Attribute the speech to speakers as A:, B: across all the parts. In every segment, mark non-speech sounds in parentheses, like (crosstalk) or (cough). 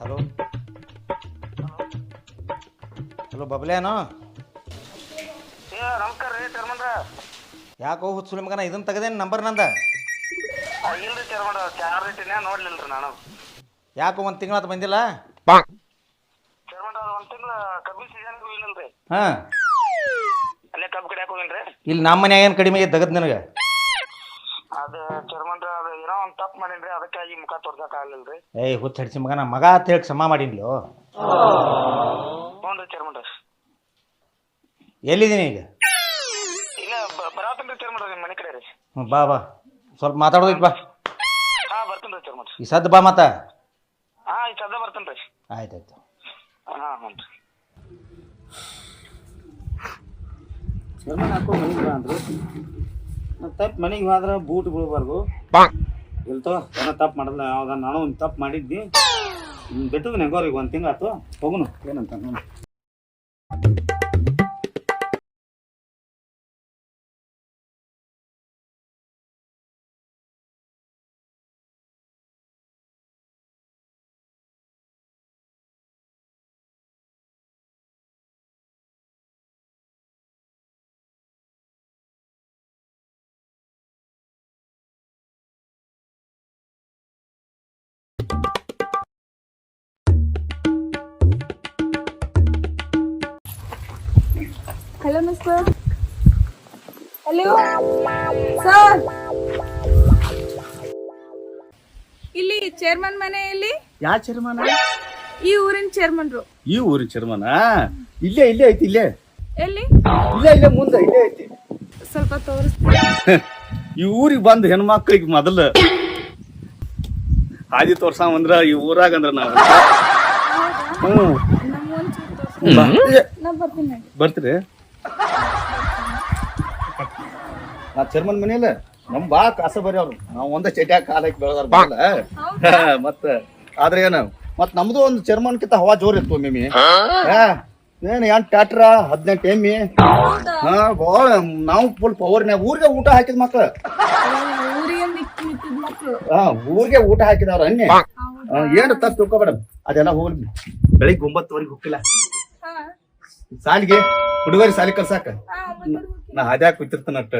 A: Hello? Hello ಬಬ್ಲೇನೋ?
B: ಏ ನಮಸ್ಕಾರ ರೀ ಚರ್ಮಂದ್ರ
A: ಯಾಕೋ ಹುಚ್ಚು ಮಗನ ಇದನ್ನ ತೆಗೆದೇನು ನಂಬರ್ ನಂದ?
B: ಇಲ್ರಿ ಚರ್ಮಂದ್ರ ಚಾರ್ಜ್ ಇಟ್ಟಿನ ನೋಡ್ಲಿಲ್ಲ ರೀ ನಾನು.
A: ಯಾಕೋ ಒಂದು ತಿಂಗಳಾತು ಬಂದಿಲ್ಲ?
B: ಚರ್ಮಂದ್ರ ಒಂದು ತಿಂಗಳ ಕಬ್ಬಿನ ಸೀಸನ್ಗೆ ಹೋಗಿಲ್ಲಲ್ರಿ
A: ಹಾ.
B: ಅಲ್ಲೇ ಕಬ್ಬು ಕಡೆ ಹೋಗಿಲ್ರಿ
A: ಇಲ್ಲಿ ನಮ್ಮ ಮನ್ಯಾಗ ಏನು ಕಡಿಮೆ ದಗದ್ ನಿನಗೆ?
B: ಅದು ಚರ್ಮ ತಪ್ಪು ಮಾಡೀನ್ರಿ ಅದಕ್ಕಾಗಿ ಮುಖ ತೋರ್ಸಕ್ ಆಗ್ಲಿಲ್ರಿ.
A: ಏಯ್ ಹುಚ್ಚ ಹಡಿಸಿ ಮಗನ ಮಗ ಅಂತ ಹೇಳಿ ಕ್ಷಮಾ ಮಾಡಿನ್ಲೋ?
B: ಹ್ಞೂ ರೀ ಚರ್ಮನ್ರ
A: ಎಲ್ಲಿದ್ದೀನಿ ಈಗ?
B: ಇಲ್ಲ ಬರಾತನ್ರಿ ಚರ್ಮನ್ರ ನಿಮ್ಮ ಮನೆ ಕಡೆ ರೀ.
A: ಹ್ಞೂ ಬಾ ಬಾ. ಸ್ವಲ್ಪ ಮಾತಾಡೋದೈತಿ ಬಾ.
B: ಹಾ ಬರ್ತೀನಿ ಚರ್ಮನ್ರ
A: ಈ ಸದ್ದು ಬಾ ಮತ್ತ.
B: ಹಾ ಈ ಸದ್ದ ಬರ್ತೀನಿ ರೀ.
A: ಆಯ್ತಾಯ್ತು.
B: ಹಾ ಹ್ಞೂ ರೀ.
C: ಚರ್ಮನ್ ಮನೆಗೆ ಬಾ ಅಂದ್ರು. ತಪ್ಪು ಮನೆಗೆ ಹೋದ್ರೆ ಬೂಟ್ ಬೀಳ್ಬಾರ್ದು ಇಲ್ತೋ ಏನೋ ತಪ್ಪು ಮಾಡಲ್ಲ ಯಾವ್ದ ನಾನು ಒಂದು ತಪ್ಪು ಮಾಡಿದ್ನಿ ಬಿಟ್ಟು ನೆಗೋರಿಗೆ ಒಂದು ತಿಂಗಾತು ಹೋಗುನು. ಏನಂತ
D: ಹಲೋ ಮಿಸ್ಟರ್ ಹಲೋ ಸರ್ ಇಲ್ಲಿ ಚೇರ್ಮನ್ ಮನೆ ಇಲ್ಲಿ?
C: ಯಾ ಚರ್ಮನ
D: ಈ ಊರಿನ ಚೇರ್ಮನ್ರು
C: ಈ ಊರಿನ ಚೇರ್ಮನ್ ಇಲ್ಲೇ ಇಲ್ಲೇ ಐತಿ ಇಲ್ಲೇ.
D: ಎಲ್ಲಿ?
C: ಇಲ್ಲೇ ಇಲ್ಲೇ ಮುಂದೆ ಇಲ್ಲೇ ಐತಿ.
D: ಸ್ವಲ್ಪ ತೋರಿಸ್ತೀನಿ. (laughs)
C: ಈ ಊರಿಗೆ ಬಂದು ಹೆಣ್ಮಕ್ಳಿಗೆ ಮೊದಲು ಹಾದಿ ತೋರ್ಸಾವಂದ್ರ ಈ ಊರಾಗ ಅಂದ್ರ ನಾವು ಬರ್ತೀರಿ. ನಾ ಚರ್ಮನ್ ಮನೆಯಲ್ಲ ನಮ್ ಬಾ ಕಾಸ ಬರೀ ಅವ್ರು ನಾವ್ ಒಂದ ಚಟ್ಯಾಗ ಕಾಲ ಹಾಕಿ ಬೆಳೆದಾರ ಮತ್ತ ಆದ್ರೆ ಏನ ಮತ್ ನಮ್ದು ಒಂದು ಚರ್ಮನ್ ಕಿತ್ತ ಹವಾ ಜೋರ್ ಇತ್ತು ಮಿಮಿ ಏನ್ ಏನ್ ಎಂಟ್ ಟ್ಯಾಟ್ರ ಹದಿನೆಂಟು ಎಮ್ಮಿ? ಹಾ ಬಾಳ ನಾವು ಫುಲ್ ಪವರ್ನ್ಯಾಗ ಊರಿಗೆ ಊಟ ಹಾಕಿದ ಮಕ್ಳ
D: ಊರಿಗೆ ಮಿಕ್ಕಿ ಮಿಕ್ಕಿದ ಮಕ್ಕಳು
C: ಹಾ ಊರಿಗೆ ಊಟ ಹಾಕಿದವ್ರ ಅನ್ನಿ ಏನು ತಪ್ಪು ತಿಳ್ಕೊಬೇಡ. ಅದೆಲ್ಲ ಹೋಗ್ಲಿ ಬೆಳಿಗ್ಗೆ ಒಂಬತ್ತುವರೆಗೆ ಹೋಗಿಲ್ಲ
D: ಹಾ.
C: ಸಾಲಿಗೆ ಹುಡುಗರಿ ಸಾಲಿ ಕಲ್ಸಾಕ. ನಾ ಹಾದ್ಯಾಗ ಕೂತಿರ್ತಾನ ಅಟ್ಟ.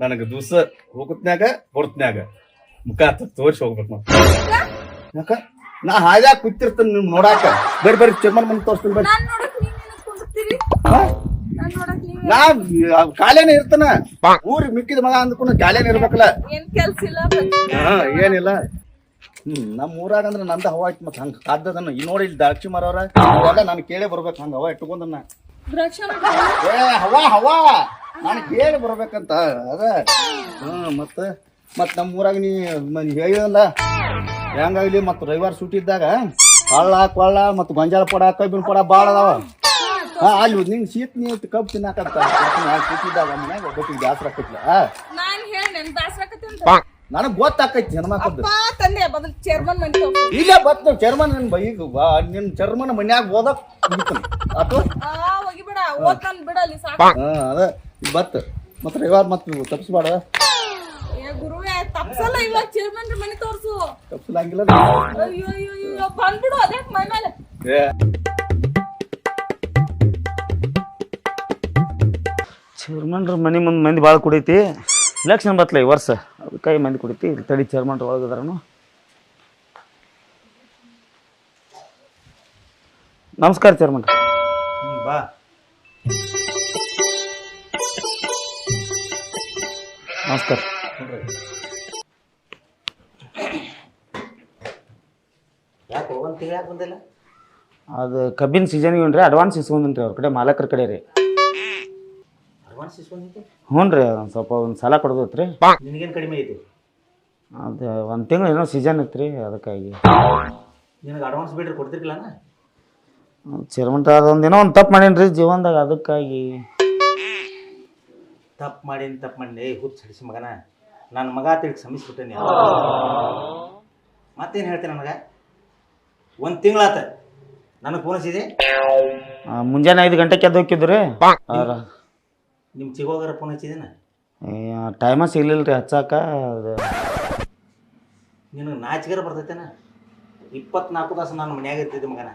C: ನನಗ ದಿವಸ ಹೋಗುತ್ನ್ಯಾಗ ಹೊರತ್ನ್ಯಾಗ ಮುಖ ತೋರಿಸಿ ಹೋಗ್ಬೇಕು ನಾವು ಯಾಕ? ನಾ ಹಾದ್ಯಾಗ ಕೂತಿರ್ತಾನ ನಿಮ್ ನೋಡಾಕ. ಬೇರೆ ಬೇರೆ ಚರ್ಮನ್ ಮನೆ ತೋರಿಸ್ತೀನಿ ಬರ್ರಿ. ನಾ ಕಾಲೇನೆ ಇರ್ತಾನ. ಊರ್ ಮಿಕ್ಕಿದ ಮಗ ಅಂದ್ಕೊಂಡು ಖಾಲಿನ ಇರ್ಬೇಕಲ್ಲ.
D: ಏನ್ ಕೆಲ್ಸ ಇಲ್ಲ
C: ಹಾ ಏನಿಲ್ಲ. ಹ್ಮ್ ನಮ್ ಊರಾಗ ಅಂದ್ರ ನಂದ ಹವಾ ಇತ್ತು ಮತ್ ಹಂಗ ಕಾದ್ದದನ್ನ ಈ ನೋಡಿ ಇಲ್ಲಿ ದಾಕ್ಷಿ ಮರವ್ರ ನಾನು ಕೇಳೇ ಬರ್ಬೇಕು ಹಂಗ ಹವಾ ಇಟ್ಕೊಂಡನ್ನ. ಏ ಹವಾ ಹವಾ. ನಾನು ಕೇಳಿ ಬರ್ಬೇಕಂತ. ಅದ. ಹ್ಮ್ ಮತ್ತ ಮತ್ ನಮ್ಮ ಊರಾಗ ನೀ ಹೇಳಿದಲ್ಲ ಹೆಂಗಾಗ್ಲಿ ಮತ್ ರವಿವಾರ ಸೂಟಿ ಇದ್ದಾಗ ಹಳ್ಳ ಕೊಳ್ಳ ಮತ್ ಗೊಂಜಾಳ ಪಡ ಕಬ್ಬಿನ ಪಡ ಬಾಳ ಅದಾವ. ಅಲ್ಲಿ ನಿಂಗ್ ಶೀತ್ ನೀ ಕಬ್ಬು ತಿನ್ನಕಂತ ಕೂತಿದ್ದಾಗ ಮನ್ಯಾಗ ಒಬ್ಬಟ್ಟಿಗೆ ಬ್ಯಾಸರ ಆಕೈತ್ಲ
D: ನಾನ್ ಹೇಳಿ ಅಂತ.
C: ನನಗ್ ಗೊತ್ತಾಕೈತಿ ಹೆಣ್ಮಕ್ಳದ್ದು
D: ಅಪ್ಪ ತಂದೆ ಬದಲ್ ಚೇರ್ಮನ್ ಮನೆ ತೋರ್ಸು
C: ಇಲ್ಲ ಬತ್ ಚರ್ಮನ್ ನನ್ ಈಗ ಬಾ ನಿನ್ನ ಚೇರ್ಮನ್ ಮನ್ಯಾಗ ಓದಕ್ ಮುಗಿತಾನೆ
D: ಆ ಹೋಗಿಬೇಡ ಓದ್ತಾನ್ ಬಿಡಲಿ ಸಾಕು.
C: ಹಾ ಅದ ಬತ್. ಮತ್ ರವಿವಾರ ಮತ್ ತಪ್ಸ್ಬೇಡ.
D: ಏ ಗುರುವೇ ತಪ್ಸಲ್ಲ ಇವಾಗ ಚೇರ್ಮನ್ ಮನೆ ತೋರ್ಸು.
C: ತಪ್ಸಲ್ಲ
D: ಅಯ್ಯೋ ಅಯ್ಯೋ ಅಯ್ಯೋ ಬಂದ್ಬಿಡು ಅದೇ ಮೈ ಮೇಲೆ.
E: ಚೇರ್ಮನ್ರ ಮನೆ ಮುಂದೆ ಮಂದಿ ಭಾಳ ಕುಡಿತಿ. ಇಲೆಕ್ಷನ್ ಬತ್ಲ ಈ ವರ್ಷ. ಅದಕ್ಕಾಗಿ ಮಂದಿ ಕುಡೈತಿ. ಇಲ್ಲಿ ತಡಿ ಚೇರ್ಮನ್ರ ಒಳಗದಾರನು. ನಮಸ್ಕಾರ ಚೇರ್ಮನ್
A: ಬಾ.
E: ನಮಸ್ಕಾರ.
A: ಯಾಕೆ ಒಂದು ತಿಂಗಳು ಯಾಕೆ ಬಂದಿಲ್ಲ?
E: ಅದು ಕಬ್ಬಿನ ಸೀಸನ್ಗೆ ರೀ ಅಡ್ವಾನ್ಸ್ ಇಸ್ಕೊಂಡ್ರಿ ಅವ್ರ ಕಡೆ ಮಾಲಕರ ಕಡೆ ರೀ. ಹ್ಞೂ ರೀ ಒಂದು ಸ್ವಲ್ಪ ಒಂದು ಸಲ ಕೊಡ್ದೈತೆ ರೀ
A: ನಿನಗೇನು ಕಡಿಮೆ ಐತಿ?
E: ಅದು ಒಂದು ತಿಂಗಳು ಏನೋ ಸೀಸನ್ ಇತ್ತು ರೀ ಅದಕ್ಕಾಗಿ.
A: ನಿನಗೆ ಅಡ್ವಾನ್ಸ್ ಬಿಡ್ರಿ ಕೊಡ್ತಿರ್ಲಿಲ್ಲ
E: ಚಿರಮಂಟ ಅದೊಂದು ಏನೋ ಒಂದು ತಪ್ಪು ಮಾಡೇನಿ ರೀ ಜೀವನದಾಗ ಅದಕ್ಕಾಗಿ.
A: ತಪ್ಪು ಮಾಡೀನಿ ತಪ್ಪು ಮಾಡಿ ಏ ಹುಚ್ಚ ಹಡಿಸಿ ಮಗನ. ನನ್ನ ಮಗ ತಿಳಿ ಕ್ಷಮಿಸ್ಬಿಟ್ಟೇನಿ ಮತ್ತೇನು ಹೇಳ್ತೀನಿ ನನಗೆ? ಒಂದು ತಿಂಗಳಾತ. ನನಗೆ ಫೋನ್ ಹಚ್ಚಿದೆ?
E: ಆ, ಮುಂಜಾನೆ ಐದು ಗಂಟೆಗೆ ಎದ್ದು ಹೋಗಿದ್ರಿ ರೀ
A: ನಿಮ್ಮ ಸಿಗೋಗಾರ ಫೋನ್ ಹಚ್ಚಿದೇನ?
E: ಟೈಮ ಸಿಗ್ಲಿಲ್ಲ ರೀ ಹಚ್ಚಾಕ ಅದು.
A: ನಿನಗೆ ನಾಚಿಗೆರ ಬರ್ತೈತೇನ? ಇಪ್ಪತ್ನಾಲ್ಕು ತಾಸು ನಾನು ಮನ್ಯಾಗ ಇರ್ತಿದ್ದೆ ಮಗನ.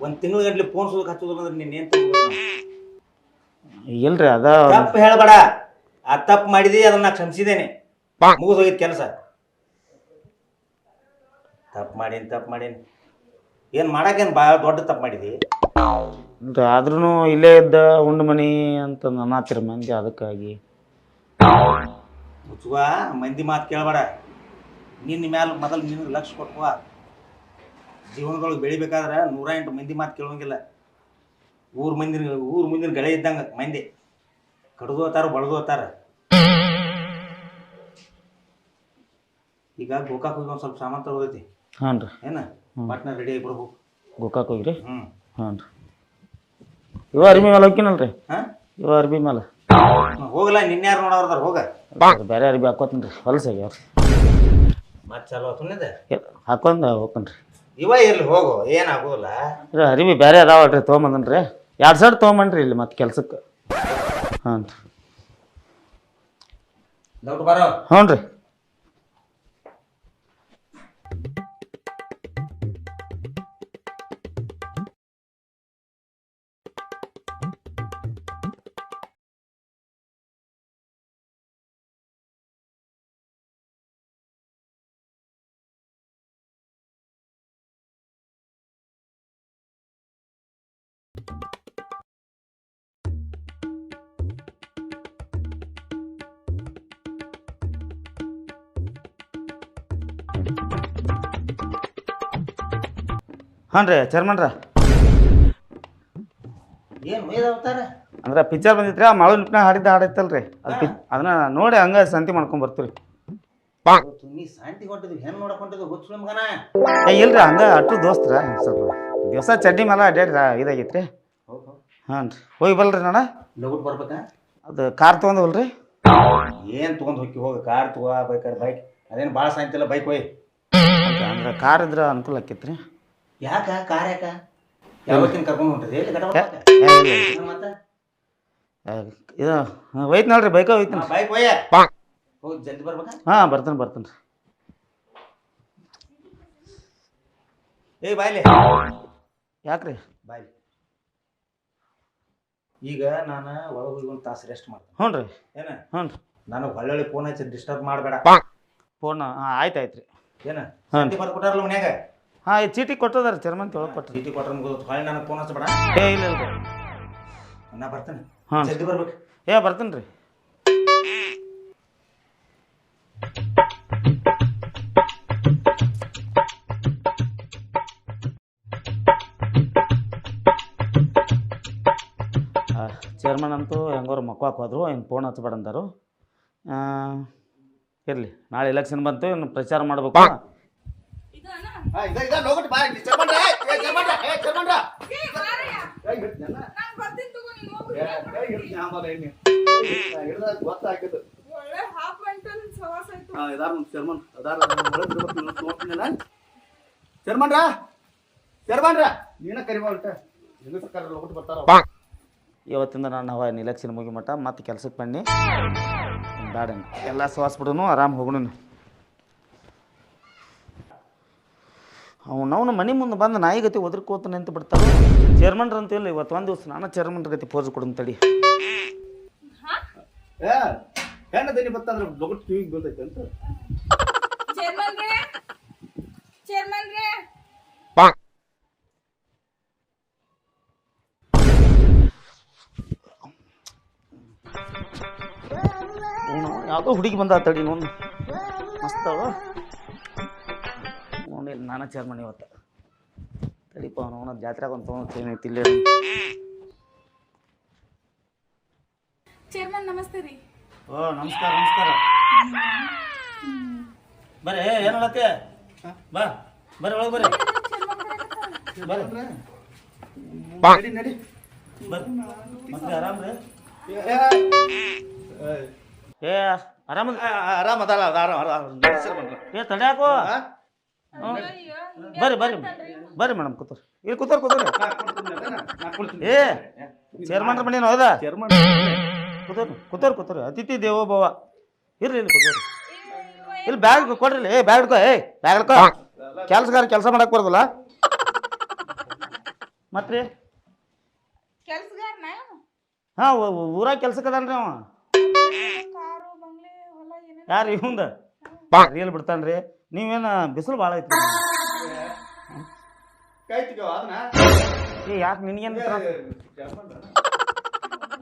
A: ಒಂದು ತಿಂಗಳ ಗಂಟ್ಲೆ ಫೋನ್ ಸುದಕ್ಕೆ ಹಚ್ಚೋದಿಲ್ಲ ಅಂದ್ರೆ ನೀನು ಏನು
E: ಇಲ್ರಿ ಅದ
A: ತಪ್ಪು ಹೇಳಬೇಡ. ಆ ತಪ್ಪು ಮಾಡಿದಿ ಅದನ್ನ ನಾ ಕ್ಷಮಿಸಿದ್ದೇನೆ ಮುಗಿದು ಹೋಗಿದ್ ಕೆಲಸ. ತಪ್ಪು ಮಾಡೀನಿ ತಪ್ಪು ಮಾಡೀನಿ. ಏನು ಮಾಡಕ್ಕೇನು ಭಾಳ ದೊಡ್ಡ ತಪ್ಪು ಮಾಡಿದಿ?
E: ಆದ್ರೂ ಇಲ್ಲೇ ಇದ್ದ ಉಂಡು ಮನಿ ಅಂತ ಅನ್ನತ್ತಿರ ಮಂದಿ ಅದಕ್ಕಾಗಿ.
A: ಮುಚ್ಚುವ ಮಂದಿ ಮಾತು ಕೇಳಬೇಡ. ನಿನ್ನ ಮ್ಯಾಲ ಮೊದಲು ನಿನ್ನ ಲಕ್ಷ ಕೊಟ್ಟುವ ಜೀವನದೊಳಗೆ ಬೆಳಿಬೇಕಾದ್ರೆ ನೂರ ಎಂಟು ಮಂದಿ ಮಾತು ಕೇಳೋಂಗಿಲ್ಲ. ಊರು ಮಂದಿನ ಊರು ಮುಂದಿನ ಗಳೆ ಇದ್ದಂಗೆ ಮಂದಿ. ಕಡ್ದು ಹೋತಾರ ಬಡ್ದು ಹೋತಾರ. ಈಗ ಗೋಕಾಕ್ ಹೋಗಿ ಒಂದು ಸ್ವಲ್ಪ ಸಾಮಾನು ತಗೋದೈತಿ
E: ಹಾಂ ರೀ
A: ಏನ ಪಟ್ನ ರೆಡಿ ಆಗಿ ಬಿಡ್ಬೇಕು
E: ಗೋಕಾಕ್ ಹೋಗ್ರಿ?
A: ಹ್ಞೂ
E: ಹಾಂ ರೀ ಇವ ಅರ್ಬಿ ಮೇಲೆ ಹೋಗ್ತೀನಲ್ರಿ
A: ಹಾಂ?
E: ಇವ ಅರ್ಬಿ ಮೇಲೆ
A: ಹೋಗಲ್ಲ ನಿನ್ಯಾರು ನೋಡೋರ್ದಾರ ಹೋಗ.
E: ಬೇರೆ ಅರ್ಬಿ ಹಾಕೋತೀನಿ ರೀ ಹೊಲಸ ಆಗ್ಯಾವ
A: ಮತ್ತೆ ಚಲೋ ತುನಿದೆ
E: ಹಾಕೊಂಡ್ ಹೋಗ್ತೀನಿ
A: ಇವ ಇರ್ಲಿ ಹೋಗು ಏನಾಗೋಲ್ಲ
E: ರೀ ಅರಿವಿ ಬೇರೆ ಅದಾವಲ್ರಿ ತೊಗೊಂಬಂದನ್ ರೀ ಎರಡು ಸೈಡ್ ತೊಗೊಂಬನ್ರಿ ಇಲ್ಲಿ ಮತ್ತೆ ಕೆಲ್ಸಕ್ಕೆ ಹ್ಞೂ ರೀ
A: ದೊಡ್ಡ ಬರೋ.
E: ಹ್ಞೂ ರೀ ಹಾಂ ರೀ. ಚೇರ್ಮನ್ರ
A: ಏನು ಅವತಾರ?
E: ಅಂದ್ರೆ ಪಿಕ್ಚರ್ ಬಂದಿತ್ರಿ ಆ ಮಾಳು ನಿಪ್ನ ಹಾಡಿದ್ದ ಹಾಡೈತಲ್ರಿ. ಅದು ಪಿ ಅದನ್ನ ನೋಡಿ ಹಂಗ ಸಂತಿ ಮಾಡ್ಕೊಂಡ್
A: ಬರ್ತೀರಿ ಶಾಂತಿ ಹೆಣ್ಣು ಹುಚ್ಚು
E: ಏ ಇಲ್ರಿ ಹಂಗ ಅಟ್ಟು ದೋಸ್ತ್ರ. ಸ್ವಲ್ಪ ದಿವಸ ಚಡ್ಡಿ ಮೇಲೆ ಅಡ್ಡಾಡ್ರಿ ಇದಾಗೈತ್ರಿ. ಹಾಂ ರೀ ಹೋಗಿ ಬಲ್ರಿ
A: ಲಗುಟ್ ಬರ್ಬೇಕಾ?
E: ಅದು ಕಾರ್ ತೊಗೊಂಡವಲ್ರಿ
A: ಏನ್ ತಗೊಂಡ್ ಹೋಗಿ ಹೋಗಿ ಕಾರ್ ತಗೋ ಬೇಕಾದ್ರೆ ಬೈಕ್. ಅದೇನು ಭಾಳ ಸಾಯಂತಿಲ್ಲ ಬೈಕ್ ಹೋಯ್.
E: ಅಂದ್ರೆ ಕಾರ್ ಇದ್ರ ಅನುಕೂಲ ಆಕೈತ್ರಿ.
A: ಯಾಕ? ಕಾರ್ ಯಾಕ? ಯಾವತ್ತಿನ ಕರ್ಕೊಂಡು ಹೊಂಟಿದ್ರಿ ಎಲ್ಲಿ ಗಡ
E: ಏ.
A: ಮತ್ತೆ
E: ಇದು ಒಯ್ತು ನೋಡ್ರಿ ಬೈಕ ಒಯ್ತೀನಿ
A: ಬೈಕ್ ಒಯ್ಯ ಹೋಗಿ ಜಲ್ದಿ ಬರ್ಬೇಕಾ?
E: ಹಾ ಬರ್ತೀನಿ ಬರ್ತೀನಿ. ರೀ
A: ಏಯ್ ಬಾಯ್ಲಿ.
E: ಯಾಕ್ರಿ?
A: ಬಾಯ್ಲಿ. ಈಗ ನಾನು ಒಳಗೆ ಹೋಗಿ ಒಂದು ತಾಸು ರೆಸ್ಟ್ ಮಾಡ್ತೀನಿ.
E: ಹ್ಞೂ ರೀ.
A: ಏನ?
E: ಹ್ಞೂ ರೀ.
A: ನನಗೆ ಹೊಳ್ಳಿ ಫೋನ್ ಹಚ್ಚಿ ಡಿಸ್ಟರ್ಬ್ ಮಾಡಬೇಡ.
E: ಫೋನ್ ಹಾಂ ಆಯ್ತು ಆಯ್ತು ರೀ.
A: ಏನ?
E: ಹಾಂ.
A: ಶಾಂತಿ ಬರ್ದು ಕೊಟ್ಟಾರಲ್ಲ ಮನ್ಯಾಗ?
E: ಹಾಂ ಈ ಚೀಟಿ ಕೊಟ್ಟದಾರ ಚೇರ್ಮನ್ ಕೆಳಗೆ ಕೊಟ್ರಿ
A: ಚೀಟಿ ಕೊಟ್ಟರೆ ಮುಗಿದು ಹೊಳ್ಳಿ ನನಗೆ ಫೋನ್ ಹಚ್ಚಬೇಡ
E: ಏ ಇಲ್ಲ ಇಲ್ಲ
A: ನಾ ಬರ್ತೇನೆ.
E: ಹಾಂ.
A: ಜಲ್ದಿ ಬರ್ಬೇಕು.
E: ಏ ಬರ್ತೀನಿ ರೀ. ಚೇರ್ಮನ್ ಅಂತೂ ಹೆಂಗೋರು ಮಕ್ವಾಕ್ ಹೋದ್ರು ಇನ್ನು ಫೋನ್ ಹಚ್ಬೇಡ ಅಂದರು. ಇರಲಿ ನಾಳೆ ಎಲೆಕ್ಷನ್ ಬಂತು ಇನ್ನು ಪ್ರಚಾರ ಮಾಡಬೇಕು.
C: ಗೊತ್ತಾಗಿದ್ದು. ಚರ್ಮನ್. ಚರ್ಮನ್ರ ಚರ್ಮನ್ರ ನೀನ
E: ಇವತ್ತಿಂದ ನಾನು ಅವ ನಿಲಕ್ಷನ್ ಮುಗಿ ಮಟ್ಟ ಮತ್ತೆ ಕೆಲ್ಸಕ್ಕೆ ಬನ್ನಿ. ಬೇಡ ಎಲ್ಲ ಸವಾಸ್ ಬಿಡೋನು ಆರಾಮ್ ಹೋಗೋಣ ಅವನವನು ಮನೆ ಮುಂದೆ ಬಂದು ನಾಯಿ ಗತಿ ಒದರ್ಕೋತ ನಿಂತು ಬಿಡ್ತಾನೆ ಚೇರ್ಮನ್ರ್ ಅಂತ ಇಲ್ಲ ಇವತ್ತು ಒಂದು ದಿವಸ ನಾನು ಚೇರ್ಮನ್ರ ಗತಿ ಪೋಸ್ ಕೊಡೋನ್ ತಡಿ.
C: ಹೆಣ್ಣ ದನಿ ಬತ್ತಂದ್ರ ಲೋಗಟ್ ಕಿವಿಗೆ ಬೀಳ್ತೈತೆ ಅಂತ.
D: ಚೇರ್ಮನ್ ಚೇರ್ಮನ್
E: ಯಾವುದೋ ಹುಡುಗಿ ಬಂದ ತಡಿ ನೋಡು ಮಸ್ತ್ ನೋಡಿ ನಾನು ಚೇರ್ಮನ್ ಇವತ್ತು. ತಡಿಪ ಅವನು ಅವನ ಜಾತ್ರೆಗೆ ಒಂದು ತೊಗೊಂಡು ಏನೈತಿ ಇಲ್ಲೇ
D: ಚೇರ್ಮನ್ ನಮಸ್ತೆ ರೀ.
E: ಓ ನಮಸ್ಕಾರ ನಮಸ್ಕಾರ. ಬರ್ರಿ ಏನು ಹೇಳತ್ತೆ ಬಾ ಬರ್ರಿ ಒಳಗೆ ಬರ್ರಿ. ಬರ್ರಿ.
C: ನಡಿ ನಡಿ.
E: ಬರ್ರಿ. ಮತ್ತೆ ಆರಾಮ್ ರೀ?
C: ಏ,
E: ಆರಾಮ?
C: ಆರಾಮ ಆರಾಮ
E: ಏ ತಡ್ಯಾಕೋ?
C: ಹಾ?
E: ಬರ್ರಿ. ಬರ್ರಿ ಬರ್ರಿ ಮೇಡಮ್. ಕೂತರ್ ಇಲ್ಲಿ
C: ಕೂತರ್ ಕೂತರ್.
E: ಏ ಚೇರ್ಮನ್ ಮನೇನು ಹೌದಾ ಕೂತರ್ ಕೂತರ್ ಕೂತರ್ ಅತಿಥಿ ದೇವೋ ಭವ ಇರ್ರಿ ಇಲ್ಲಿ ಕೂತರ್ ಇಲ್ಲಿ ಬ್ಯಾಗ್ ಕೊಡ್ರಿ ಏ ಬ್ಯಾಗ್ ಹಿಡ್ಕೋ ಏ ಬ್ಯಾಗ್ ಹಿಡ್ಕೋ. ಕೆಲ್ಸಗಾರ ಕೆಲಸ ಮಾಡಕ್ ಬರ್ದಲ್ಲ. ಮತ್ತೆ
D: ಹಾ
E: ಹಾಂ ಊರಾಗ ಕೆಲ್ಸಕ್ಕೆ ಅದಾನ್ರಿ ಅವ.
D: ಕಾರು ಬಂಗ್ಲೆ ಹೊಲ
E: ಯಾರು ಇವಂದ? ರಿಯಲ್ ಬಿಡ್ತಾನ್ರಿ. ನೀವೇನು ಬಿಸಿಲು ಭಾಳ ಐತಿ ಏ ಯಾಕೆ ನಿನಗೇನು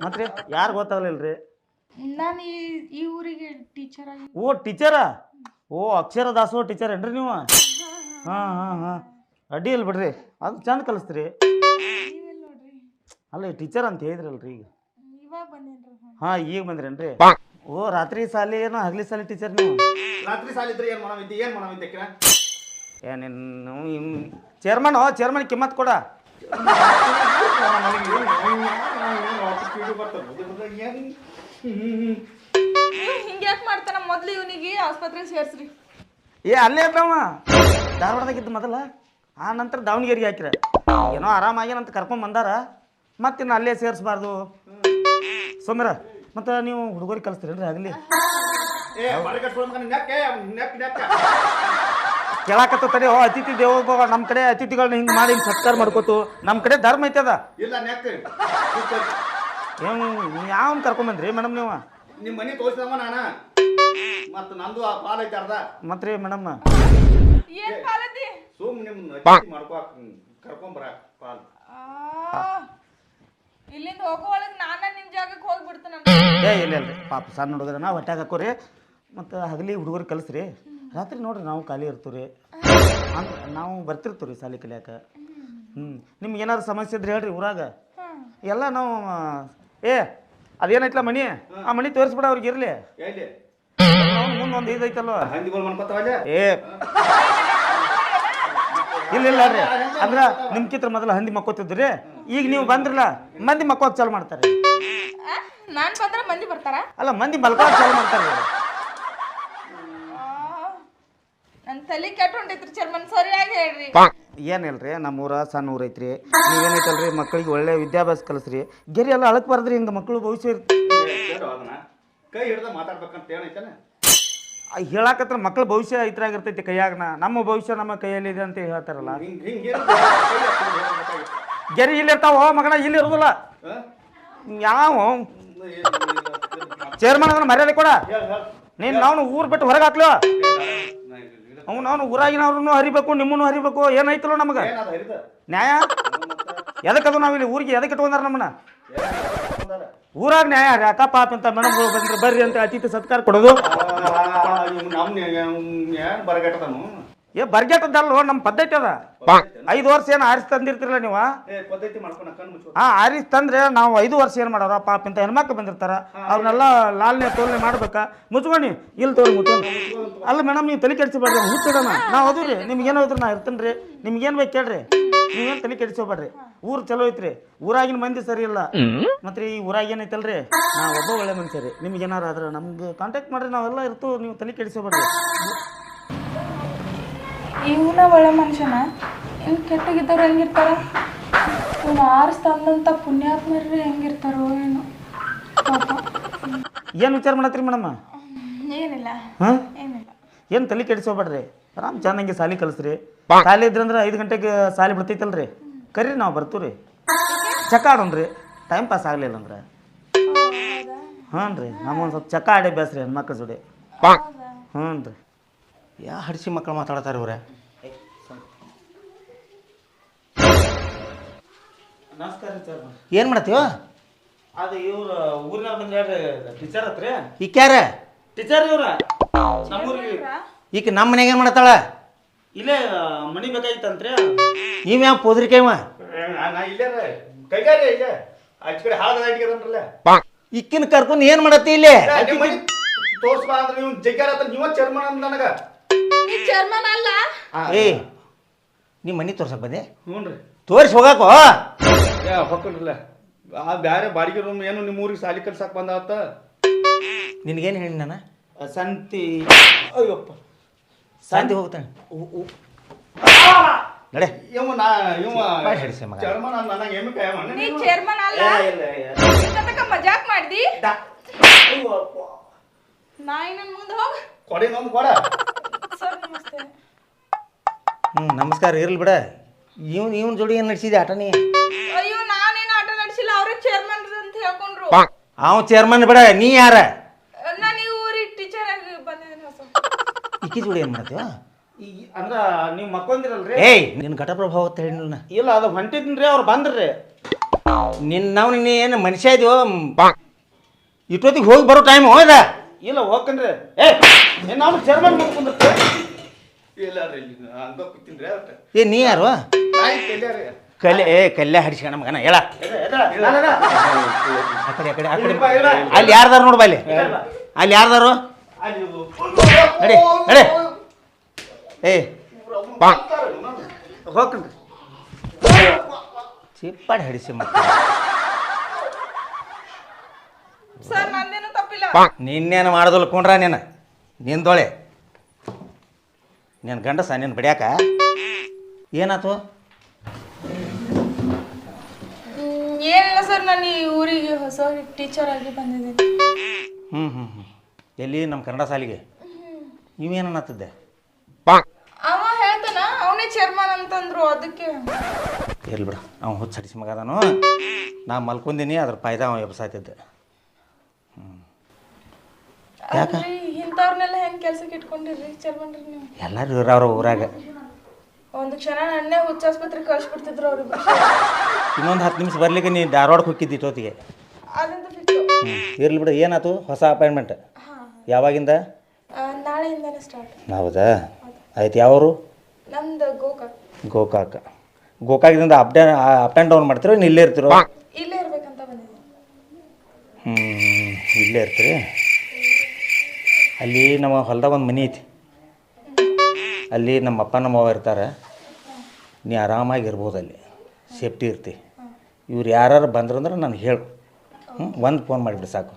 E: ಮತ್ತೆ ಯಾರು ಗೊತ್ತಾಗ್ಲಿಲ್ರಿ?
D: ನಾನು ಈ ಈ ಊರಿಗೆ ಟೀಚರ್ ಆಗಿ
E: ಓ ಟೀಚರ ಓ ಅಕ್ಷರ ದಾಸೋ ಟೀಚರ್ ಏನ್ರಿ ನೀವು? ಹಾಂ ಹಾಂ ಹಾಂ. ಅಡ್ಡಿ ಇಲ್ಲ ಬಿಡ್ರಿ. ಅದು ಚಂದ ಕಲಿಸ್ತೀರಿ. ಅಲ್ಲ ಟೀಚರ್ ಅಂತ ಹೇಳಿದ್ರಲ್ರಿ ಈಗ. ಹಾಂ ಈಗ ಬಂದ್ರೇನ್ರಿ? ಓ ರಾತ್ರಿ ಸಾಲಿ ಏನೋ ಹಗಲಿ ಸಾಲಿ ಟೀಚರ್ ನೀವು.
C: ರಾತ್ರಿ ಸಾಲಿದ್ರೆ ಏನ್ ಮಾಡವಿದ್ದಿ ಏನ್ ಮಾಡವಿದ್ದೆ ಕಿರ
E: ಏನೇನು ಚೇರ್ಮನ್ ಚೇರ್ಮನ್ ಕಿಮ್ಮತ್ ಕೊಡ.
D: ಹಿಂಗ್ಯಾಕ್ ಮಾಡ್ತಾನ ಮೊದ್ಲು ಇವನಿಗೆ? ಆಸ್ಪತ್ರೆಗೆ ಸೇರ್ಸ್ರಿ.
E: ಏ ಅಲ್ಲೇ ಇದ್ದವ ಧಾರವಾಡದಾಗಿದ್ದ ಮೊದಲ. ಆ ನಂತರ ದಾವಣಗೆರೆಗೆ ಹಾಕಿರ. ಏನೋ ಆರಾಮಾಗ್ಯಾನಂತ ಕರ್ಕೊಂಡ್ ಬಂದಾರ ಮತ್ತಿನ್ನು ಅಲ್ಲೇ ಸೇರಿಸ್ಬಾರ್ದು. ಸೋಮ್ಯರ ಮತ್ತು ನೀವು ಹುಡುಗರಿಗೆ ಕಲಿಸ್ತೀರೇನ್ರಿ ಆಗಲಿ?
C: ಏ ಬರಗಟ್ಸ್ಕೊಳ್ ಮಗನ ನೆಕ್ಕೆ ನೆಕ್ ನೆಕ್ಕ
E: ಕೇಳಾಕತ್ತ ತಡಿ ಓ ಅತಿಥಿ ದೇವ ನಮ್ಮ ಕಡೆ ಅತಿಥಿಗಳನ್ನ ಹಿಂಗೆ ಮಾಡಿ ಹಿಂಗೆ ಸತ್ಕಾರ ಮಾಡ್ಕೋತು. ನಮ್ಮ ಕಡೆ ಧರ್ಮ ಐತೆ ಅದ.
C: ಇಲ್ಲ ನೆಕ್
E: ಏನು ಯಾವ ಕರ್ಕೊಂಬಂದ್ರಿ ಮೇಡಮ್ ನೀವು?
C: ನಿಮ್ ಮನಿ ತೋರಿಸಿದವ ನಾನ. ಮತ್ತ ನಂದು ಆ ಪಾಲ್ ಐತೆ ಅರ್ಧ.
E: ಮತ್ತೆ ರೀ ಮೇಡಮ್.
D: ಏನ್ ಪಾಲತಿ
C: ಸುಮ್ ನಿಮ್ ಅತಿಥಿ ಮಾಡ್ಕೋ ಕರ್ಕೊಂಬರ ಪಾಲ್.
D: ಆ, ಇಲ್ಲಿಂದ ಹೋಗೋ ಒಳಗ್ ನಾನ
E: ಏ ಇಲ್ಲ ಇಲ್ರಿ ಪಾಪ ಸಣ್ಣ ಹುಡುಗರ ನಾವು ಹೊಟ್ಟೆಗೆ ಹಾಕೋರಿ ಮತ್ತು ಹಗಲಿ ಹುಡುಗರು ಕಲಿಸ್ರಿ. ರಾತ್ರಿ ನೋಡ್ರಿ ನಾವು ಖಾಲಿ ಇರ್ತೀವಿ ರೀ ನಾವು ಬರ್ತಿರ್ತೀವಿ ರೀ ಸಾಲಿ ಕಲಿಯಾಕ. ಹ್ಞೂ ನಿಮ್ಗೆ ಏನಾದ್ರು ಸಮಸ್ಯೆ ಇದ್ರೆ ಹೇಳ್ರಿ ಊರಾಗ. ಎಲ್ಲ ನಾವು ಆ, ಏ ಅದೇನೈತಲ್ಲ ಮನಿ ಆ ಮನಿ ತೋರಿಸ್ಬಿಡ ಅವ್ರಿಗೆ ಇರಲಿ.
C: ಎಲ್ಲಿ?
E: ಮುಂದೆ ಒಂದು ಇದೈತಲ್ವ?
C: ಹಂದಿಗಳು ಮನ್ಕೋತಾವಲ್ಲ
E: ಏ. ಇಲ್ಲ ಇಲ್ಲ ರೀ ಅಂದ್ರೆ ನಿಮ್ಕಿತ್ರ ಮೊದಲು ಹಂದಿ ಮಕ್ಕೋತಿದ್ರಿ. ಈಗ ನೀವು ಬಂದ್ರಲ್ಲ ಮಂದಿ ಮಕ್ಕೋಕ್ ಚಾಲು ಮಾಡ್ತಾರೆ.
D: ನಾನ್ ಬಂದ್ರ ಮಂದಿ ಬರ್ತಾರ?
E: ಅಲ್ಲ ಮಂದಿ ಮಲ್ಕೋಕ್ ಚಾಲು ಮಾಡ್ತಾರೆ
D: ನನ್ ತಲೆ ಕೆಟ್ಟ ಹೊಂಟೈತ್ರಿ ಚರ್ಮನ್ ಸರಿಯಾಗಿ ಹೇಳ್ರಿ.
E: ಏನಿಲ್ರಿ ನಮ್ಮೂರ ಸಣ್ಣ ಊರ ಐತ್ರಿ. ನೀವೇನೈತಲ್ರಿ? ಮಕ್ಕಳಿಗೆ ಒಳ್ಳೆ ವಿದ್ಯಾಭ್ಯಾಸ ಕಲಿಸ್ರಿ. ಗೆರಿ ಎಲ್ಲ ಅಳಕ್ ಬಾರ್ದ್ರಿ ಹಿಂಗೆ ಮಕ್ಕಳು ಭವಿಷ್ಯ ಇರ್ತ
C: ಕೇಳು ಅದನ್ನ ಕೈ ಹಿಡ್ದ ಮಾತಾಡ್ಬೇಕಂತ ಏನೈತನ
E: ಹೇಳಾಕತ್ರ ಮಕ್ಕಳ ಭವಿಷ್ಯ ಇದ್ರಾಗ ಇರ್ತೈತಿ ಕೈಯಾಗನ. ನಮ್ಮ ಭವಿಷ್ಯ ನಮ್ಮ ಕೈಯಲ್ಲಿ ಇದೆ ಅಂತ ಹೇಳ್ತಾರಲ್ಲ.
C: ಹಿಂಗ್
E: ಗೆರಿ ಇಲ್ಲಿ ಇರ್ತಾವ ಮಗನ? ಇಲ್ಲಿ ಇರೋದಿಲ್ಲ? ಯಾವ
C: ಇಲ್ಲ.
E: ಚೇರ್ಮನ್ ಅದನ್ನ ಮರ್ಯಾದೆ ಕೊಡ ನೀನ್ ನಾವು ಊರ್ ಬಿಟ್ಟು ಹೊರಗೆ ಹಾಕ್ಲು ಅವ್ ನಾವು ಊರಾಗಿನವ್ರನ್ನು ಹರಿಬೇಕು ನಿಮ್ಮನ್ನು ಹರಿಬೇಕು ಏನಾಯ್ತಲ್ಲ ನಮಗೆ? ನ್ಯಾಯ ಎದಕ್ಕದು ನಾವಿಲ್ಲಿ ಊರಿಗೆ ಎದಕ್ಕೆ ಇಟ್ಕೊಂಡಾರ ನಮ್ಮನ್ನ ಊರಾಗ ನ್ಯಾಯ ಅಕ್ಕ ಪಾಪ ಅಂತ ಮೇಡಮ್ ಬಂದ್ರೆ ಬರ್ರಿ ಅಂತ ಅತಿಥಿ ಸತ್ಕಾರ ಕೊಡೋದು ಏ ಬರ್ಗೆಟ್ಟದಲ್ಲ ನಮ್ಮ ಪದ್ಧತಿ ಅದ. ಐದು ವರ್ಷ ಏನು ಆರಿಸಿ ತಂದಿರ್ತಿರಲ್ಲ ನೀವು?
C: ಏ ಪದ್ಧತಿ ಮಾಡ್ಕೊಂಡ ಕಣ್ಣು ಮುಚ್ಚು
E: ಆ ಆರಿಸಿ ತಂದ್ರೆ ನಾವು ಐದು ವರ್ಷ ಏನು ಮಾಡೋರ? ಪಾಪ ಇಂತ ಹೆಣ್ಮಕ್ಳು ಬಂದಿರ್ತಾರ. ಅವ್ರನ್ನೆಲ್ಲ ಲಾಲ್ನೆ ತೋಲ್ನೆ ಮಾಡ್ಬೇಕಾ? ಮುಚ್ಕೊಣಿ. ಇಲ್ಲಿ ತೋರಿ ಮುಚ್ಕೊಂಡು ಅಲ್ಲ ಮೇಡಮ್ ನೀವು ತಲೆ ಕೆಡಿಸ್ಬೇಡ್ರಿ ಮುಚ್ಚಿಡೋಣ. ನಾವು ಅದು ರೀ ನಿಮ್ಗೆ ಏನೋ ಇದ್ರೆ ನಾ ಇರ್ತೇನೆ ರೀ ನಿಮ್ಗೇನು ಬೇಕು ಕೇಳ್ರಿ. ನೀವೇನು ತಲೆ ಕೆಡಿಸ್ಕೋಬೇಡ್ರಿ ಊರು ಚಲೋ ಐತ್ರಿ. ಊರಾಗಿನ ಮಂದಿ ಸರಿ ಇಲ್ಲ. ಮತ್ತೆ ಈ ಊರಾಗ ಏನೈತಲ್ರಿ? ನಾ ಒಬ್ಬ ಒಳ್ಳೆ ಮನುಷ್ಯ ರೀ ನಿಮ್ಗೆ ಏನಾರು ಆದ್ರೆ ನಮ್ಗೆ ಕಾಂಟ್ಯಾಕ್ಟ್ ಮಾಡ್ರಿ. ನಾವೆಲ್ಲ ಇರ್ತೀವಿ ನೀವು ತಲೆ ಕೆಡಿಸ್ಕೋಬೇಡ್ರಿ
D: ಇವನ ಒಳ್ಳೆ ಮನುಷ್ಯನ? ಇನ್ ಕೆಟ್ಟಗಿದ್ದವ್ರು ಹೆಂಗಿರ್ತಾರ? ಇವನು ಆರಿಸ್ ತಂದಂತ ಪುಣ್ಯಾತ್ಮರ್ರಿ ಹೆಂಗಿರ್ತಾರೋ ಏನು. ಪಾಪ.
E: ಏನು ವಿಚಾರ ಮಾಡತ್ರಿ ಮೇಡಮ್ಮ
D: ಏನಿಲ್ಲ.
E: ಹಾಂ?
D: ಏನಿಲ್ಲ.
E: ಏನು ತಲೆ ಕೆಡಿಸ್ಕೋಬೇಡ್ರಿ ಆರಾಮ್ ಚೆನ್ನಾಗಿ ಸಾಲಿ ಕಲಿಸ್ರಿ. ಸಾಲಿ ಇದ್ರಂದ್ರೆ ಐದು ಗಂಟೆಗೆ ಸಾಲಿ ಬಿಡ್ತೈತಲ್ರಿ. ಕರೀರಿ ನಾವು ಬರ್ತೀವಿ ರೀ ಚಕ್ಕ ಆಡೋಣ್ರಿ. ಟೈಮ್ ಪಾಸ್ ಆಗಲಿಲ್ಲ ಅಂದ್ರೆ ಹ್ಞೂ ರೀ ನಮ್ಮೊಂದು ಸ್ವಲ್ಪ ಚಕ್ಕ ಆಡೇ ಬೇಸ್ರಿ ಹೆಣ್ಮಕ್ಳ ಜೋಡಿ. ಹ್ಞೂ ರೀ
A: ಯಾ ಹಡಿಸಿ ಮಕ್ಕಳು ಮಾತಾಡ್ತಾರೆ ಇವ್ರೆ.
E: ನಮಸ್ಕಾರ ಸರ್.
A: ಏನು ಮಾಡತ್ತೀವ
E: ಅದು ಇವರು ಊರಿನಾಗ ಬಂದ್ರೆ ಹೇಳ್ರಿ ಟೀಚರ್ ಈಕ
A: ಯಾರ?
E: ಟೀಚರ್ ಇವ್ರ. ನಮ್ಮೂರಿಗೆ.
A: ಈಕ ನಮ್ಮ ಮನೆಗೆ ಏನು ಮಾಡತ್ತಾಳ
E: ಇಲ್ಲೇ ಮನಿ ಬೇಕಾಗಿತ್ತಂತ್ರಿ.
A: ಇವ ಯಾವ ಪೋದ್ರಿಕೆ ಇವ?
C: ನಾ ಇಲ್ಲೇ ರೀ. ಕೈಗಾರಿ ಇಲ್ಲೇ. ಆಚ ಕಡೆ ಹಾಳದ ಇಟ್ಕೊಂಡ್ರಲ್ಲ.
A: ಇಕ್ಕಿನ ಕರ್ಕೊಂಡು ಏನು ಮಾಡತ್ತಿ ಇಲ್ಲಿ?
C: ತೋರ್ಸ್ಬಾ ಅಂದ್ರೆ ನೀವು ಜಗ್ಗಾರ ಹತ್ರ ನೀವ ಚರ್ಮನ್ ನನಗ.
D: ನೀ ಚೇರ್ಮನ್ ಅಲ್ಲ?
A: ಏ ನಿಮ್ಮ ಮನೆ ತೋರ್ಸಕ್ ಬಂದೆ?
C: ಹ್ಞೂನ್ರಿ
A: ತೋರಿಸಿ ಹೋಗಾಕೋ.
C: ಯಾ ಹೊಕ್ಕಲ್ರಲ್ಲ ಆ ಬ್ಯಾರೆ ಬಾಡಿಗೆ ರೂಮ್ ಏನು ನಿಮ್ಮ ಊರಿಗೆ ಸಾಲಿ ಕಲ್ಸಕ್ ಬಂದಾತ?
A: ನಿನಗೇನು ಹೇಳಿ ನಾನು?
E: ಸಂತಿ. ಅಯ್ಯಪ್ಪ.
A: ಶಾಂತಿ ಹೋಗ್ತಾನೆ. ನಡೆ.
C: ಇವ ನಾ ಇವ
A: ಬಾಯ್ ಹಿಡ್ಸಿ ಮಗ.
C: ಚರ್ಮನ್ ಅಂತ ನನಗೆ ಎಮ್ಮೆ ಕಾಯ
D: ನೀ ಚೇರ್ಮನ್ ಅಲ್ಲ? ಇಷ್ಟೊತ್ತಕ ಮಜಾಕ್ ಮಾಡ್ದಿ? ನಾ ಇನ್ನೊಂದ್ ಮುಂದೆ ಹೋಗ್.
C: ಕೊಡಿ ನೊಂದು ಕೊಡ.
D: ಸರ್ ನಮಸ್ತೆ
A: ಹ್ಞೂ ನಮಸ್ಕಾರ ಇರ್ಲಿ ಬಿಡ.
D: ಇವ್ನು ಇವ್ನ ಜೋಡಿ ಏನು ನಡೆಸಿದೆ ಆಟ ನೀ?
A: ಅಯ್ಯೋ ನಾನೇನು ಆಟ ನಡೆಸಿಲ್ಲ ಅವ್ರಿಗೆ ಚೇರ್ಮನ್ ಅಂತ ಹೇಳ್ಕೊಂಡ್ರು.
D: ಅವ ಚೇರ್ಮನ್ ಬಿಡ ನೀ ಯಾರ?
A: ನಾನು ಈ ಊರಿಗೆ ಟೀಚರ್ ಆಗಿ ಬಂದಿದ್ದೀನಿ ಹೊಸ.
D: ಇಕ್ಕಿ ಜೋಡಿ ಏನು ಮಾಡ್ತೀವ
E: ಈಗ ಅಂದ್ರ ನೀವು ಮಕ್ಕೊಂದಿರಲ್ರಿ?
D: ಏಯ್ ನಿನ್ನ ಘಟಪ್ರಭಾವ ಅಂತ ಹೇಳಿಲ್ಲ
E: ಇಲ್ಲ ಅದು ಹೊಂಟಿದ್ರಿ ಅವ್ರು ಬಂದ್ರಿ.
D: ನಿನ್ನ ನಾವು ನಿನ್ನ ಏನು ಮನುಷ್ಯ ಇದೀವೋ? ಇಷ್ಟೊತ್ತಿಗೆ ಹೋಗಿ ಬರೋ ಟೈಮ್ ಹೋಯ್ದ
E: ಇಲ್ಲ ಹೋಗ್ಕನ್ರಿ ಏ ನಾನು ಚೇರ್ಮನ್
C: ಇಲ್ಲ ಹಂಗ
D: ಏ ನೀ ಯಾರು?
C: ನಾಯಿ
D: ಕಲ್ಯ ಏ ಕಲ್ಯ ಮಗನ ಹೇಳ. ಆ ಕಡೆ ಆ ಕಡೆ ಆ ಕಡೆ. ಅಲ್ಲಿ ಯಾರ್ದಾರ ನೋಡು ಬಲ್ಲಿ ಅಲ್ಲಿ ಯಾರ್ದಾರು? ನಡಿ ನಡಿ. ಏ
E: ಹೋಗ್ಕನ್ರಿ
D: ಚಿಪ್ಪಾಡಿ ಹಡಿಸಿ ಮಕ್ಕ
A: ಸರ್ ನಂದೇನು ತಪ್ಪಿಲ್ಲ.
D: ನಿನ್ನೇನು ಮಾಡೋದಿಲ್ಲ ಕೊಂಡ್ರ ನೀನು? ನಿಂದೊಳೆ ನೀನು ಗಂಡಸ ನೀನು ಬಡಿಯಾಕ? ಏನಾತು?
A: ಹ್ಮ್, ಏನಿಲ್ಲ ಸರ್ ನಾನು ಈ ಊರಿಗೆ ಹೊಸ ಟೀಚರ್ ಆಗಿ ಬಂದಿದ್ದೀನಿ.
D: ಹ್ಞೂ ಹ್ಞೂ ಹ್ಞೂ ಎಲ್ಲಿ ನಮ್ಮ ಕನ್ನಡ ಸಾಲಿಗೆ ನೀವೇನತ್ತಿದ್ದೆ
A: ಅವ ಹೇಳ್ತಾನ ಅವನೇ ಚೇರ್ಮನ್ ಅಂತಂದ್ರು ಅದಕ್ಕೆ.
D: ಇರ್ಲಿ ಬಿಡ ಅವ್ನು ಹುಚ್ಚ ಹಡಿಸಿ ಮಗ ಅದಾನು. ನಾ ಮಲ್ಕೊಂದಿನಿ ಅದ್ರ ಪಾಯ್ದ ಅವ ಎಬ್ಸಾಯ್ತಿದ್ದೆ.
A: ಅಲ್ರಿ ಇಂಥವ್ರನ್ನೆಲ್ಲ ಹೆಂಗ್ ಕೆಲ್ಸಕ್ಕೆ ಇಟ್ಕೊಂಡಿರ್ರಿ ಚೇರ್ಮನ್ರಿ ನೀವು.
D: ಎಲ್ಲರೂ ಇರೋರು ಊರಾಗ.
A: ಒಂದು ಕ್ಷಣ ನನ್ನೇ ಹುಚ್ಚಾಸ್ಪತ್ರೆ ಕಳ್ಸಿಬಿಡ್ತಿದ್ರು ಅವ್ರಿಗೆ
D: ಇನ್ನೊಂದು ಹತ್ತು ನಿಮಿಷ ಬರ್ಲಿಕ್ಕೆ ನೀ ಧಾರವಾಡಕ್ಕೆ ಹೋಗಿದ್ದಿ ಇಷ್ಟೊತ್ತಿಗೆ
A: ಅದಂತ ಫಿಕ್ಸು
D: ಇರ್ಲಿ ಬಿಡು ಏನಾಯ್ತು ಹೊಸ ಅಪಾಯಿಂಟ್ಮೆಂಟ್
A: ಹಾಂ
D: ಯಾವಾಗಿಂದ?
A: ನಾಳೆಯಿಂದನೇ ಸ್ಟಾರ್ಟ್
D: ಹೌದಾ. ಆಯ್ತು ಯಾವರು?
A: ನಮ್ದು Gokak.
D: Gokak. ಗೋಕಾಕದಿಂದ up down up and down ಮಾಡ್ತಿರೋ ಇನ್ನು ಇಲ್ಲೇ ಇರ್ತೀರೋ?
A: ಇಲ್ಲೇ ಇರ್ಬೇಕಂತ ಬಂದಿದ್ದೀನಿ.
D: ಹ್ಞೂ ಇಲ್ಲೇ ಇರ್ತೀರಿ? ಅಲ್ಲಿ ನಮ್ಮ ಹೊಲ್ದಾಗ ಒಂದು ಮನೆ ಐತಿ. ಅಲ್ಲಿ ನಮ್ಮ ಅಪ್ಪ ನಮ್ಮ ಅವ್ವ ಇರ್ತಾರೆ. ನೀ ಆರಾಮಾಗಿ ಇರ್ಬೋದು ಅಲ್ಲಿ. ಸೇಫ್ಟಿ ಇರ್ತಿ. ಇವ್ರು ಯಾರು ಬಂದ್ರಂದ್ರೆ ನಾನು ಹೇಳು. ಹ್ಞೂ ಒಂದು ಫೋನ್ ಮಾಡಿಬಿಡಿ ಸಾಕು.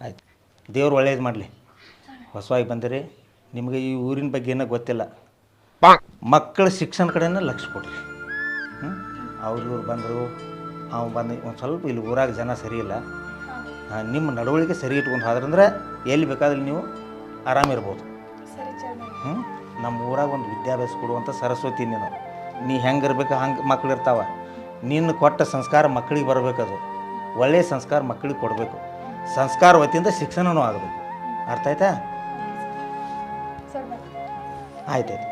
D: ಆಯ್ತು. ದೇವ್ರು ಒಳ್ಳೇದು ಮಾಡಲಿ. ಹೊಸವಾಗಿ ಬಂದಿರಿ. ನಿಮಗೆ ಈ ಊರಿನ ಬಗ್ಗೆ ಏನೋ ಗೊತ್ತಿಲ್ಲ. ಮಕ್ಕಳ ಶಿಕ್ಷಣ ಕಡೆನೇ ಲಕ್ಷ ಕೊಡ್ರಿ. ಹ್ಞೂ ಅವ್ರು ಇವ್ರು ಬಂದರು ಅವ್ನು ಬಂದು ಒಂದು ಸ್ವಲ್ಪ ಇಲ್ಲಿ ಊರಾಗ ಜನ ಸರಿ ಇಲ್ಲ. ನಿಮ್ಮ ನಡವಳಿಕೆ ಸರಿ ಇಟ್ಕೊಂಡು ಹೋದ್ರಂದ್ರೆ ಎಲ್ಲಿ ಬೇಕಾದ್ರೆ ನೀವು ಆರಾಮಿರ್ಬೋದು ಹ್ಞೂ ನಮ್ಮ ಊರಾಗ ಒಂದು ವಿದ್ಯಾಭ್ಯಾಸ ಕೊಡುವಂಥ ಸರಸ್ವತಿ ನೀನು. ನೀ ಹೆಂಗೆ ಇರ್ಬೇಕು ಹಂಗೆ ಮಕ್ಳು ಇರ್ತಾವ. ನಿನ್ನ ಕೊಟ್ಟ ಸಂಸ್ಕಾರ ಮಕ್ಕಳಿಗೆ ಬರಬೇಕದು. ಒಳ್ಳೆಯ ಸಂಸ್ಕಾರ ಮಕ್ಕಳಿಗೆ ಕೊಡಬೇಕು. ಸಂಸ್ಕಾರ ವತಿಯಿಂದ ಶಿಕ್ಷಣನೂ ಆಗಬೇಕು. ಅರ್ಥ ಆಯ್ತಾ?
A: ಆಯ್ತು ಆಯ್ತು.
D: ಆಯ್ತಾಯ್ತು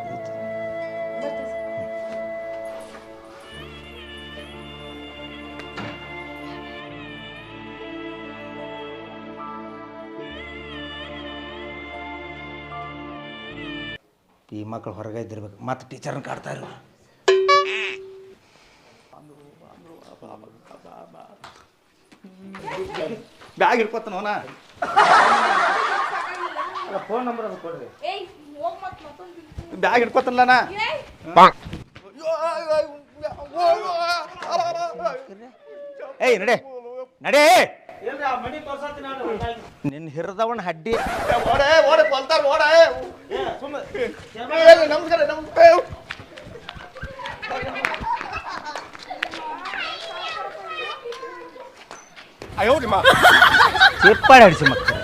D: ಮಕ್ಕಳು ಹೊರಗೆ ಇದ್ದಿರ್ಬೇಕು. ಮತ್ತು ಟೀಚರ್ನ ಕಾಡ್ತಾ ಇರು
C: ಬ್ಯಾಗ್ ಅವನ
E: ಫೋನ್ ನಂಬರ್ ಅದು ಕೊಡ್ರಿ.
C: ಬ್ಯಾಗ್ ಹಿಡ್ಕೊತಾನಲ್ಲ
A: ಏಯ್.
D: ಏಯ್ ನಡೆ. ನಡೆ.
E: ಇಲ್ರಿ ಆ ಮನಿ ತೋರ್ಸತ್ತೀನಿ ನಾನು
D: ನಿನ್ನ ಹಿರಿದವನ ಹಡ್ಡಿ
C: ಓಡೆ ಓಡೆ ಕೊಲ್ತಾರ ಓಡ ನಮಸ್ಕಾರ ನಮಸ್ಕಾರ ಅಯ್ಯೋ ನಿಮ್ಮ
D: ಚಿಪ್ಪಾಡಿ ಹಡಿಸಿ ಮಕ್ಕಳು